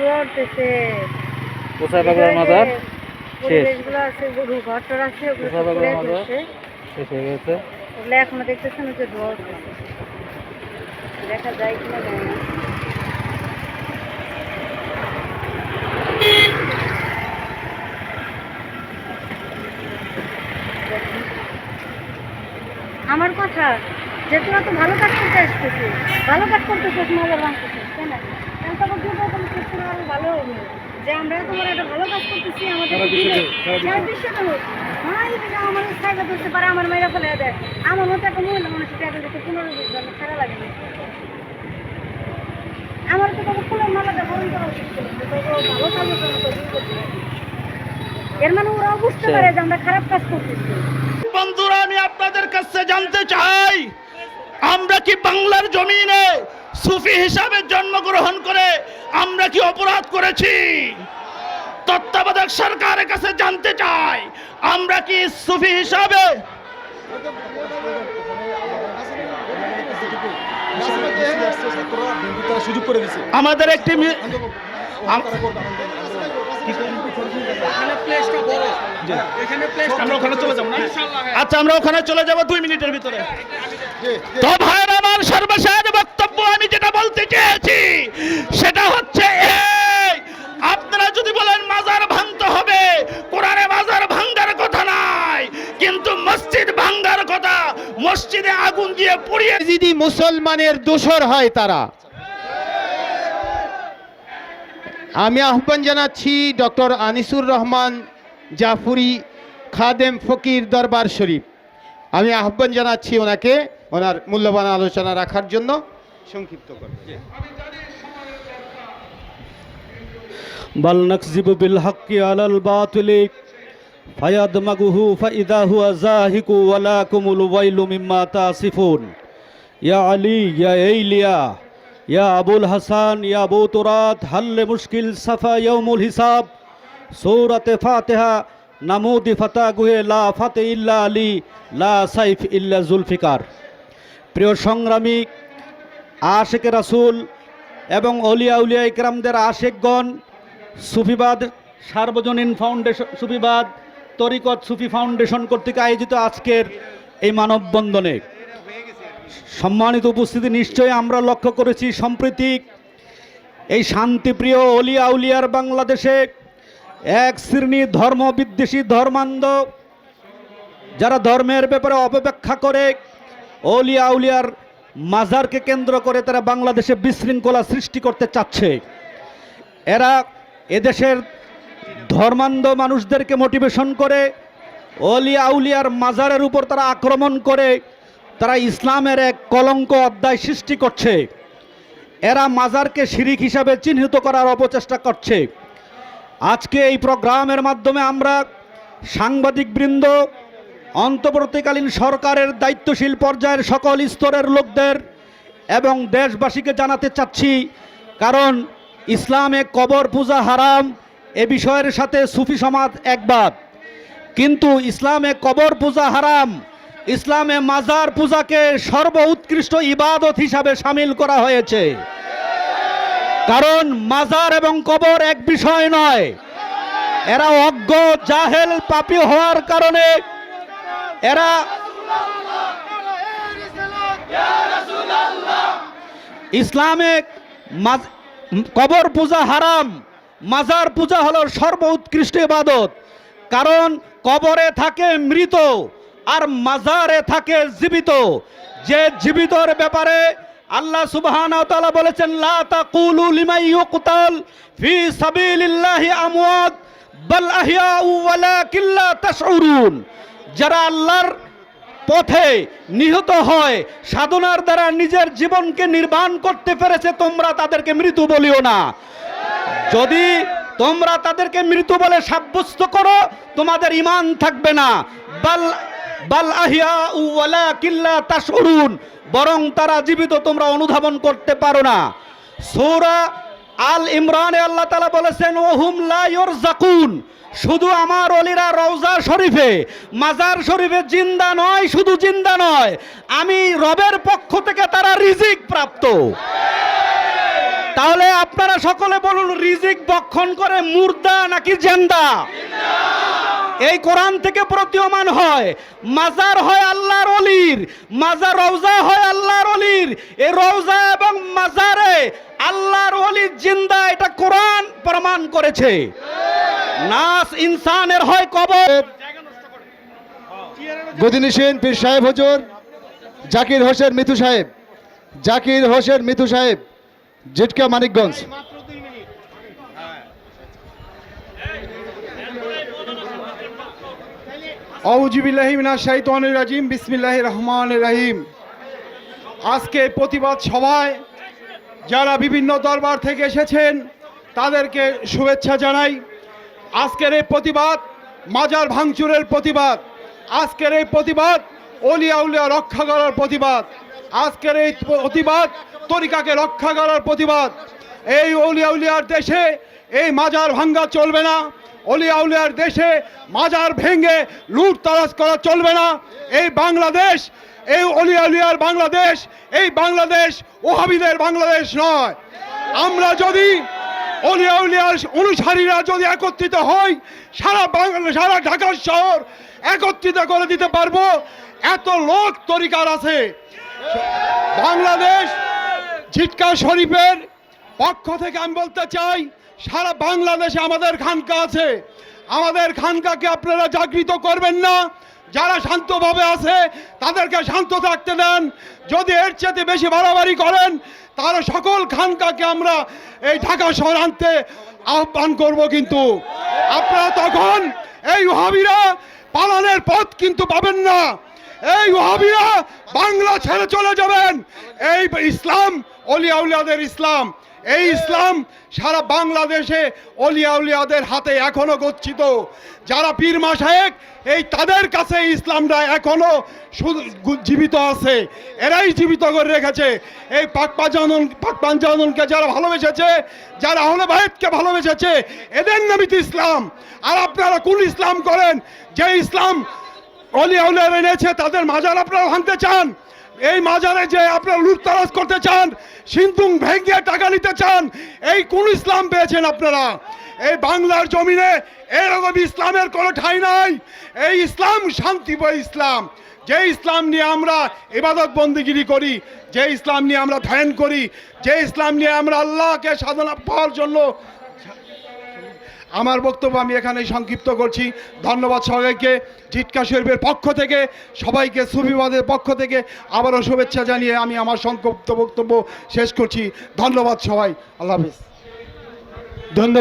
ধোয়া উঠতেছে। কোথায় পাগলার মাজার শেষ। পরিবেশগুলো আছে গরু ঘর আছে ওগুলো কোথায় সব মাজার? শেষ হয়ে গেছে। ওগুলো এখনও দেখতেছেন যে ধোয়া উঠতেছে। দেখা যায় কিনা যায় না। আমার কথা যে তোরা তো ভালো কাজ করতে আসতেছিস। ভালো কাজ করতেছিস মজার ভাঙতেছিস তাই না কেন তখন তুই বলতাম তোর ভালো হবে যে আমরা তোমার একটা ভালো কাজ করতেছি আমাদের সারা দিলে, বিশ্বতে, সারা বিশ্বতে। সারা বিশ্বতে হোক। হ্যাঁ, আমার সাইকেল ধরতে পারে আমার মেয়েরা ফেলে দেয় আমার মতো একটা মহিলা মানুষের টাকা দিতে পনেরো বিশ জন খারাপ লাগে না আমার তো তখন ফুলের মালাটা বরণ করা উচিত ছিল ভালো কাজের জন্য তো দিন করতে এর মানে ওরাও বুঝতে। পারে যে আমরা খারাপ কাজ করতেছি বন্ধুরা আমি আপনাদের কাছে জানতে চাই আমরা কি বাংলার জমিনে সুফি হিসাবে জন্মগ্রহণ করে আমরা কি অপরাধ করেছি? তত্ত্বাবধায়ক সরকারের কাছে জানতে চাই, আমরা কি সুফি হিসাবে? আমাদের একটি আচ্ছা আমরা ওখানে চলে যাব দুই মিনিটের ভিতরে। আমার সর্বশেষ বক্তব্য আমি যেটা বলতে চেয়েছি, সেটা হচ্ছে আপনারা যদি বলেন মাজার ভাঙতে হবে, কোরআনে মাজার ভাঙ্গার কথা নাই, কিন্তু মসজিদ ভাঙ্গার কথা, মসজিদে আগুন দিয়ে পুড়িয়ে যদি মুসলমানের দোসর হয় তারা। আমি আহ্বান জানাচ্ছি ডক্টর আনিসুর রহমান জাফুরি খাদেম ফকির দরবার শরীফ। আমি আহ্বান জানাচ্ছি ওনাকে ওনার মূল্যবান আলোচনা রাখার জন্য সংক্ষিপ্ত করবে। বল নকজিবু বিল হক্কি আলাল বাতিলি ফায়াদমাগুহু ফাইদা হুয়া যাহিকু ওয়া লাকুমুল ওয়াইলু মিম্মা তাসিফুন। ইয়া আলী ইয়া এইলিয়া ইয়া আবুল হাসান ইয়া আবু তুরাত হাল্লে মুশকিল সাফা ইয়াউমুল হিসাব। সূরাতে ফাতিহা নামুদি ফাতাগুহে লা ফাতে ইল্লা আলী লা সাইফ ইল্লা জুলফিকার। প্রিয় সংগ্রামী, আশেক রাসুল এবং অলিয়া উলিয়া ইকরামদের আশেকগণ, সুফিবাদ সার্বজনীন ফাউন্ডেশন, সুফিবাদ তরিকত সুফি ফাউন্ডেশন কর্তৃক আয়োজিত আজকের এই মানববন্ধনে। সম্মানিত উপস্থিতি নিশ্চয়ই আমরা লক্ষ্য করেছি, সম্প্রতি এই শান্তিপ্রিয় অলিয়া উলিয়ার বাংলাদেশে এক শ্রেণি ধর্ম বিদ্বেষী ধর্মান্ধ, যারা ধর্মের ব্যাপারে অপব্যাখ্যা করে অলিয়া উলিয়ার মাজারকে কেন্দ্র করে তারা বাংলাদেশে বিশৃঙ্খলা সৃষ্টি করতে চাচ্ছে। এরা এদেশের ধর্মান্ধ মানুষদেরকে মোটিভেশন করে, অলিয়া আউলিয়ার মাজারের উপর তারা আক্রমণ করে, তারা ইসলামের এক কলঙ্ক অধ্যায় সৃষ্টি করছে। এরা মাজারকে শিরিক হিসাবে চিহ্নিত করার অপচেষ্টা করছে। আজকে এই প্রোগ্রামের মাধ্যমে আমরা সাংবাদিকবৃন্দ অন্তর্বর্তীকালীন সরকারের দায়িত্বশীল পর্যায়ের সকল স্তরের লোকদের এবং দেশবাসীকে জানাতে চাচ্ছি, কারণ ইসলামে কবর পূজা হারাম, এ বিষয়ের সাথে সুফি সমাজ একবাদ কিন্তু ইসলামে কবর পূজা হারাম, ইসলামে মাজার পূজাকে সর্ব উৎকৃষ্ট ইবাদত হিসাবে সামিল করা হয়েছে। কারণ মাজার এবং কবর এক বিষয় নয়, এরা অজ্ঞ, জাহেল, পাপী হওয়ার কারণে এরা ইসলামে মাজ- কবর পূজা হারাম, মাজার পূজা হলো সর্ব উৎকৃষ্ট ইবাদত। কারণ কবরে থাকে মৃত আর মাজারে থাকে জীবিত। যে জীবিতর ব্যাপারে আল্লাহ সুবহানাহু ওয়া তাআলা বলেছেন, লা তাকুলু লিমান ইউকতাল ফি সাবিলিল্লাহি আমওয়াত, বাল আহইয়াউ ওয়ালাকিন লা তাশউরুন। যারা আল্লাহর পথে নিহত হয়, সাধনার দ্বারা নিজের জীবনকে নির্বাণ করতে পেরেছে, তোমরা তাদেরকে মৃত্যু বলিও না। যদি তোমরা তাদেরকে মৃত বলে সাব্যস্ত করো, তোমাদের ইমান থাকবে না। বাল বাল আহিয়া ওয়ালা কিল্লা তাসউরুন বরং তারা জীবিত, তোমরা অনুধাবন করতে পারো না। সূরা আল ইমরান আল্লাহ তালা বলেছেন, ওহুম লাইর জাকুন শুধু আমার অলিরা রওজা শরীফে, মাজার শরীফে জিন্দা নয়, শুধু জিন্দা নয়, আমি রবের পক্ষ থেকে তারা রিজিক প্রাপ্ত। তাহলে আপনারা সকলে বলুন, রিজিক বক্ষণ করে মুর্দা নাকি জেন্দা? এই কোরআন থেকে প্রতীয়মান হয়। মাজার হয় আল্লাহর অলির, মাজার রওজা হয় আল্লাহর অলির। এই রওজা এবং মাজারে আল্লাহর অলির জিন্দা, এটা কোরআন প্রমাণ করেছে। নাস ইনসানের হয় কবর। গদিনী সেন, পীর সাহেব হজুর, জাকির হোসেন মিথু সাহেব, জাকির হোসেন মিথু সাহেব, জিটকা মানিকগঞ্জ। রাজিম বিসমিল্লাহ রহমান রহিম। আজকে প্রতিবাদ সভায় যারা বিভিন্ন দরবার থেকে এসেছেন, তাদেরকে শুভেচ্ছা জানাই। আজকের এই প্রতিবাদ মাজার ভাঙচুরের প্রতিবাদ। আজকের এই প্রতিবাদ অলিয়া উলিয়া রক্ষা করার প্রতিবাদ। আজকের এই প্রতিবাদ তরিকাকে রক্ষা করার প্রতিবাদ। এই অলিয়া উলিয়ার দেশে এই মাজার ভাঙ্গা চলবে না। অলিয়া উলিয়ার দেশে মাজার ভেঙে লুট তারাজ করা চলবে না। এই বাংলাদেশ, এই অলিয়া উলিয়ার বাংলাদেশ, এই বাংলাদেশ ওহাবিদের বাংলাদেশ নয়। আমরা যদি অলিয়া উলিয়ার অনুসারীরা যদি একত্রিত হই, সারা বাংলা, সারা ঢাকার শহর একত্রিত করে দিতে পারব। এত লোক তরিকার আছে। বাংলাদেশ, ঝিটকা শরীফের পক্ষ থেকে আমি বলতে চাই সারা বাংলাদেশে আমাদের খানকা আছে। আমাদের খানকাকে আপনারা জাগৃত করবেন না। যারা শান্তভাবে আছে, তাদেরকে শান্ত থাকতে দেন। যদি এর চেয়ে বেশি বাড়াবাড়ি করেন, তাহলে সকল খানকাকে আমরা এই ঢাকা শহর আনতে আহ্বান করব কিন্তু। আপনারা তখন এই ওহাবিরা পালনের পথ কিন্তু পাবেন না। এই ওহাবিরা বাংলা ছেড়ে চলে যাবেন। এই ইসলাম, অলিয়া উলিয়াদের ইসলাম। এই ইসলাম সারা বাংলাদেশে অলিয়া উলিয়াদের হাতে এখনও গচ্ছিত। যারা পীর মাসায়েক এই তাদের কাছে এই ইসলামটা এখনও জীবিত আছে। এরাই জীবিত করে রেখেছে। এই পাকপাজানন পাকপাঞ্জাননকে যারা ভালোবেসেছে, যারা আহলে বাহেদকে ভালোবেসেছে, এদের নামিত ইসলাম। আর আপনারা কোন ইসলাম করেন? যে ইসলাম অলিয়া উলিয়া এনেছে, তাদের মাজার আপনারা ভাঙতে চান? এই মাজারে যে আপনারা লুটতারাজ করতে চান সিন্ধুং ভেঙে টাকা নিতে চান, এই কোন ইসলাম পেয়েছেন আপনারা? এই বাংলার জমিনে এরকম ইসলামের কোনো ঠাঁই নাই। এই ইসলাম শান্তি শান্তিময় ইসলাম। যে ইসলাম নিয়ে আমরা ইবাদত বন্দিগিরি করি, যে ইসলাম নিয়ে আমরা ধ্যান করি, যে ইসলাম নিয়ে আমরা আল্লাহকে সাধনা পাওয়ার জন্য আমার বক্তব্য আমি এখানে সংক্ষিপ্ত করছি। ধন্যবাদ সবাইকে। ঝিটকা শরীফের পক্ষ থেকে, সবাইকে সুবিবাদের পক্ষ থেকে আবারও শুভেচ্ছা জানিয়ে আমি আমার সংক্ষিপ্ত বক্তব্য শেষ করছি। ধন্যবাদ সবাই। আল্লাহ হাফিজ। ধন্যবাদ।